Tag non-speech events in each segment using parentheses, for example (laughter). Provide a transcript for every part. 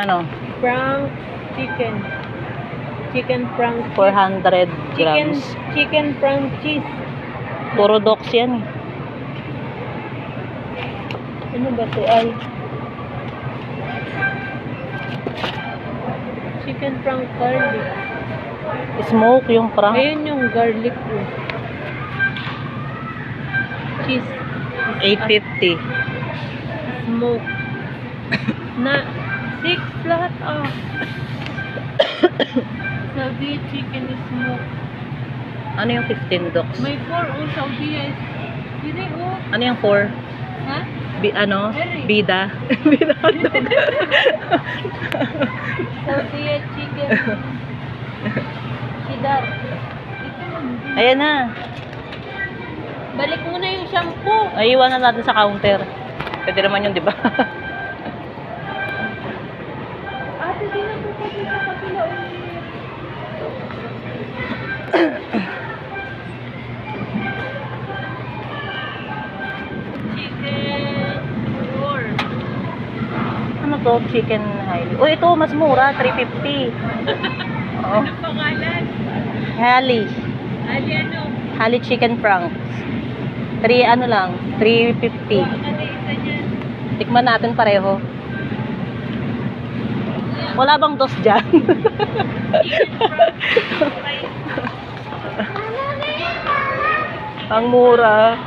Ano? Frank chicken. Chicken frank cheese. 400 Chicken, grams. chicken frank cheese. Puro dox yan eh. Ano ba to? Ay. Chicken frank garlic. Smoke yung prank. Ayun yung garlic ko. Cheese. 850. Smoke. Na, six lahat ah. Sabi chicken is smoke. Ano yung 15 dox? May four oh, Saudi is. Hindi oh. Ano yung 4? Ha? Bi ano? Very. Bida. (laughs) Bida hotdog. (laughs) Saudi chicken. Sidar. Ayan na. Balik mo na yung shampoo. Ay, iwanan natin sa counter. Pwede naman yun, di ba? (laughs) to? Chicken Hailey. Oh, ito, mas mura. 350. Oo. Ano pangalan? Hali. Ali ano? Hali chicken franks. 3 ano lang, 350. Baka na isa niyan. Tikman natin pareho. Wala bang dos dyan? (laughs) Ang mura.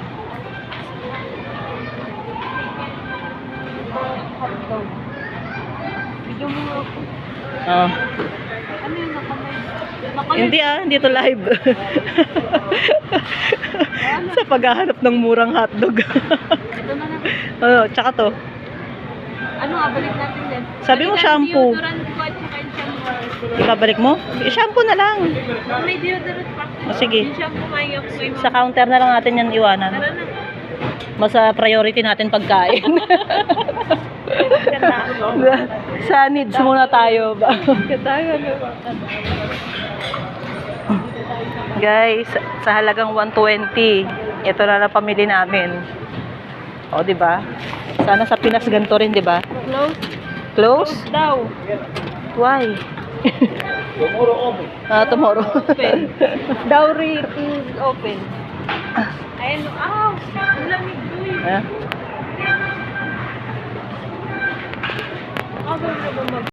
Oh. Ano yung nakamay? Hindi ah, hindi to live. Sa paghahanap ng murang hotdog. Ito na na. oh, tsaka to. Ano nga, balik natin din. Sabi mo shampoo. Deodorant ko at saka yung shampoo. Ibabalik mo? I-shampoo na lang. May deodorant pa. O, sige. Yung shampoo may Sa counter na lang natin yan iwanan. Tara na. Mas priority natin pagkain. (laughs) sa needs muna tayo. Guys, sa halagang 120, ito na lang pamili namin. O, di ba? Sana sa Pinas ganito rin, di ba? Close. Close? Daw. Why? Ah, tomorrow. Open. (laughs) Dowry is open. Ayan. Aw! Ang lamig ko eh. Ako na ba mag-